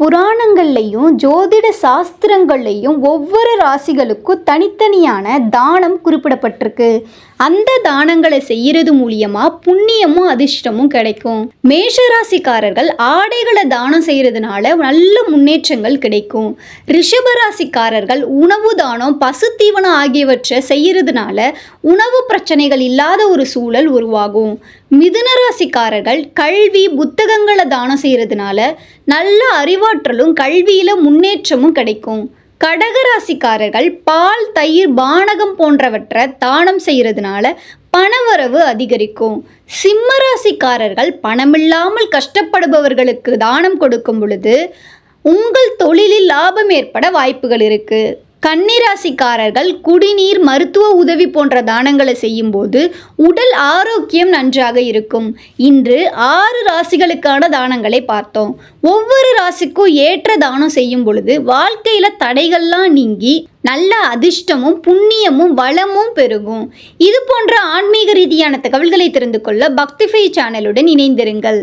புராணங்கள்லையும் ஜோதிட சாஸ்திரங்கள்லையும் ஒவ்வொரு ராசிகளுக்கும் தனித்தனியான தானம் குறிப்பிடப்பட்டிருக்கு. அந்த தானங்களை செய்யறது மூலியமா புண்ணியமும் அதிர்ஷ்டமும் கிடைக்கும். மேஷ ராசிக்காரர்கள் ஆடைகளை தானம் செய்யறதுனால நல்ல முன்னேற்றங்கள் கிடைக்கும். ரிஷப ராசிக்காரர்கள் உணவு தானம் பசுத்தீவனம் ஆகியவற்றை செய்யறதுனால உணவு பிரச்சனைகள் இல்லாத ஒரு சூழல் உருவாகும். மிதுன ராசிக்காரர்கள் கல்வி புத்தகங்களை தானம் செய்கிறதுனால நல்ல அறிவாற்றலும் கல்வியில் முன்னேற்றமும் கிடைக்கும். கடகராசிக்காரர்கள் பால் தயிர் பானகம் போன்றவற்றை தானம் செய்கிறதுனால பணவரவு அதிகரிக்கும். சிம்ம ராசிக்காரர்கள் பணமில்லாமல் கஷ்டப்படுபவர்களுக்கு தானம் கொடுக்கும் பொழுது உங்கள் தொழிலில் லாபம் ஏற்பட வாய்ப்புகள் இருக்குது கன்னிராசிக்காரர்கள் குடிநீர் மருத்துவ உதவி போன்ற தானங்களை செய்யும்போது உடல் ஆரோக்கியம் நன்றாக இருக்கும். இன்று ஆறு ராசிகளுக்கான தானங்களை பார்த்தோம். ஒவ்வொரு ராசிக்கும் ஏற்ற தானம் செய்யும் பொழுது வாழ்க்கையில தடைகள்லாம் நீங்கி நல்ல அதிர்ஷ்டமும் புண்ணியமும் வளமும் பெருகும். இது போன்ற ஆன்மீக ரீதியான தகவல்களை தெரிந்து கொள்ள பக்திஃபை சேனலுடன் இணைந்திருங்கள்.